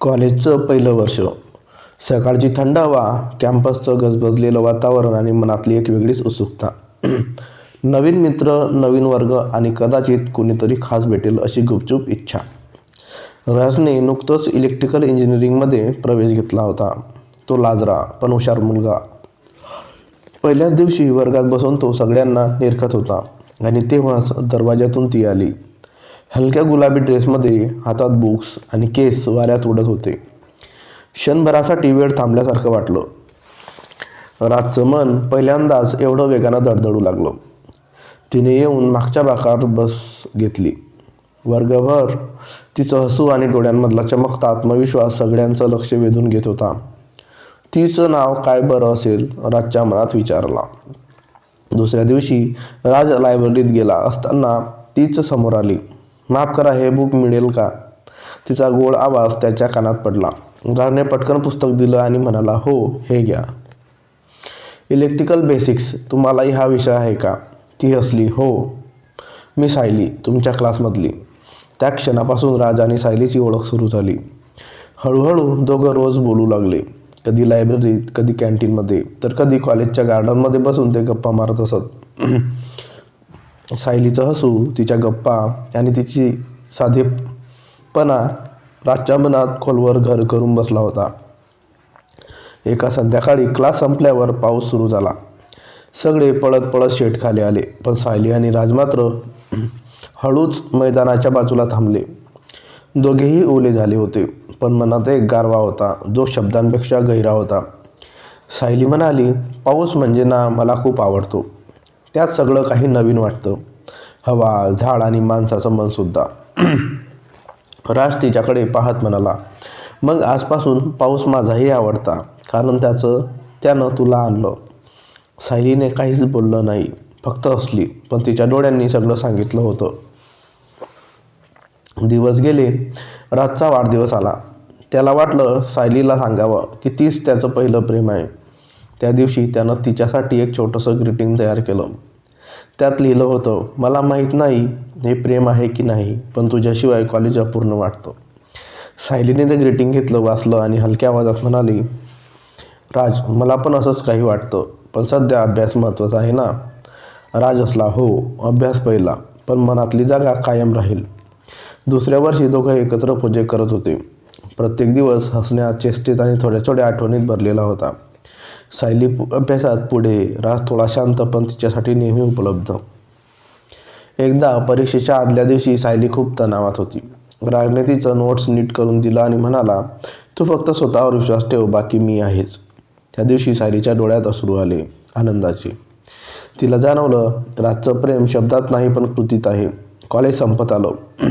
कॉलेजचं पहिलं वर्ष. सकाळची थंड हवा कॅम्पसचं गजबजलेलं वातावरण आणि मनातली एक वेगळीच उत्सुकता. नवीन मित्र नवीन वर्ग आणि कदाचित कोणीतरी खास भेटेल अशी गुपचूप इच्छा. राजने नुकतंच इलेक्ट्रिकल इंजिनिअरिंगमध्ये प्रवेश घेतला होता. तो लाजरा पण हुशार मुलगा. पहिल्याच दिवशी वर्गात बसून तो सगळ्यांना निरखत होता आणि तेव्हाच दरवाज्यातून ती आली. हलक्या गुलाबी ड्रेसमध्ये हातात बुक्स आणि केस वाऱ्यात उडत होते. क्षणभरासाठी वेळ थांबल्यासारखं वाटलं. राजचं मन पहिल्यांदाच एवढं वेगानं दडदडू लागलं. तिने येऊन मागच्या बाकावर बस घेतली. वर्गभर तिचं हसू आणि डोळ्यांमधला चमकता आत्मविश्वास सगळ्यांचं लक्ष वेधून घेत होता. तिचं नाव काय बरं असेल राजच्या मनात विचारला. दुसऱ्या दिवशी राज लायब्ररीत गेला असताना तीच समोर आली. माफ करा हे बुक मिळेल का? तिचा गोड आवाज त्याच्या कानात पडला. राजने पटकन पुस्तक दिलं आणि म्हणाला हो हे घ्या. इलेक्ट्रिकल बेसिक्स तुम्हालाही हा विषय आहे का? ती हसली हो. मी सायली तुमच्या क्लासमधली. त्या क्षणापासून राज आणि सायलीची ओळख सुरू झाली. हळूहळू दोघं रोज बोलू लागले. कधी लायब्ररीत कधी कॅन्टीनमध्ये तर कधी कॉलेजच्या गार्डनमध्ये बसून ते गप्पा मारत असत. सायलीचं हसू तिच्या गप्पा आणि तिची साधेपणा राजच्या मनात खोलवर घर करून बसला होता. एका संध्याकाळी क्लास संपल्यावर पाऊस सुरू झाला. सगळे पळत पळत शेट खाली आले पण सायली आणि राज मात्र हळूच मैदानाच्या बाजूला थांबले. दोघेही ओले झाले होते पण मनात एक गारवा होता जो शब्दांपेक्षा गहिरा होता. सायली म्हणाली पाऊस म्हणजे ना मला खूप आवडतो. त्यात सगळं काही नवीन वाटतं. हवा झाड आणि माणसाचं मनसुद्धा राज तिच्याकडे पाहत म्हणाला मग आजपासून पाऊस माझाही आवडता कारण त्याचं त्यानं तुला आणलं. सायलीने काहीच बोललं नाही फक्त हसली पण तिच्या डोळ्यांनी सगळं सांगितलं होतं. दिवस गेले राजचा वाढदिवस आला. त्याला वाटलं सायलीला सांगावं की तीच त्याचं पहिलं प्रेम आहे. त्या दिवशी त्यानं तिच्यासाठी एक छोटंसं ग्रीटिंग तयार केलं. त्यात लिहिलं होतं मला माहीत नाही हे प्रेम आहे की नाही पण तुझ्याशिवाय कॉलेज अपूर्ण वाटतं. सायलीने ते ग्रीटिंग घेतलं वाचलं आणि हलक्या आवाजात म्हणाली राज मला पण असंच काही वाटतं पण सध्या अभ्यास महत्त्वाचा आहे ना. राज असला हो अभ्यास पहिला पण मनातली जागा कायम राहील. दुसऱ्या वर्षी दोघं एकत्र प्रोजेक्ट करत होते. प्रत्येक दिवस हसण्यात चेष्टेत आणि थोड्या थोड्या आठवणीत भरलेला होता. सायली पु- अभ्यासात पुढे राज थोडा शांत पण तिच्यासाठी नेहमी उपलब्ध. एकदा परीक्षेच्या आदल्या दिवशी सायली खूप तणावात होती. राजने तिचं नोट्स नीट करून दिलं आणि म्हणाला तू फक्त स्वतःवर विश्वास ठेव बाकी मी आहेच. त्या दिवशी सायलीच्या डोळ्यात अश्रू आले आनंदाचे. तिला जाणवलं राजचं प्रेम शब्दात नाही पण कृतीत आहे. कॉलेज संपत आलं.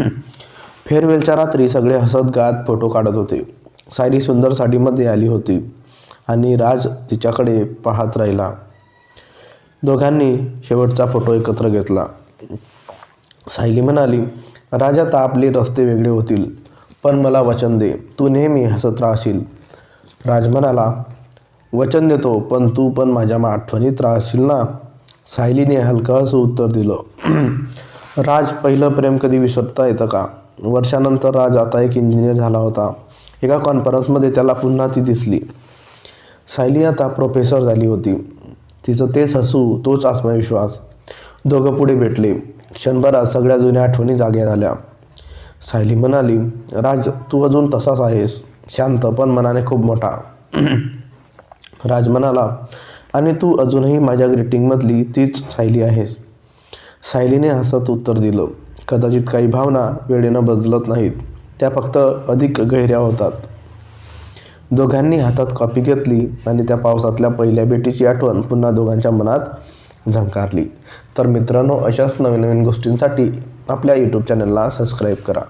फेअरवेलच्या रात्री सगळे हसत गात फोटो काढत होते. सायली सुंदर साडीमध्ये आली होती. आणि राज तिच्याकडे पाहत राहिला. दोघांनी शेवटचा फोटो एकत्र घेतला. सायली म्हणाली राजा आता आपले रस्ते वेगळे होतील पण मला वचन दे तू नेहमी हसत राहशील. राज म्हणाला वचन देतो पण तू पण माझ्या मा- आठवणीत राहशील ना? सायलीने हलकं असं उत्तर दिलं. राज पहिलं प्रेम कधी विसरता येतं का? वर्षानंतर राज आता एक इंजिनियर झाला होता. एका कॉन्फरन्समध्ये त्याला पुन्हा ती दिसली. सायली आता प्रोफेसर झाली होती. तिचं तेच हसू तोच आत्मविश्वास. दोघं पुढे भेटले. क्षणभरात सगळ्या जुन्या आठवणी जाग्या झाल्या. सायली म्हणाली राज तू अजून तसाच आहेस. शांत पण मनाने खूप मोठा. राज म्हणाला आणि तू अजूनही माझ्या ग्रीटिंगमधली तीच सायली आहेस. सायलीने हसत उत्तर दिलं कदाचित काही भावना वेळेनं बदलत नाहीत. त्या फक्त अधिक गहिऱ्या होतात. दोघांनी हातात कॉपी घेतली आणि त्या पावसातल्या पहिल्या भेटीची आठवण पुन्हा दोघांच्या मनात झंकारली. तर मित्रांनो अशाच नवीन नवीन गोष्टींसाठी आपल्या यूट्यूब चॅनलला सबस्क्राईब करा.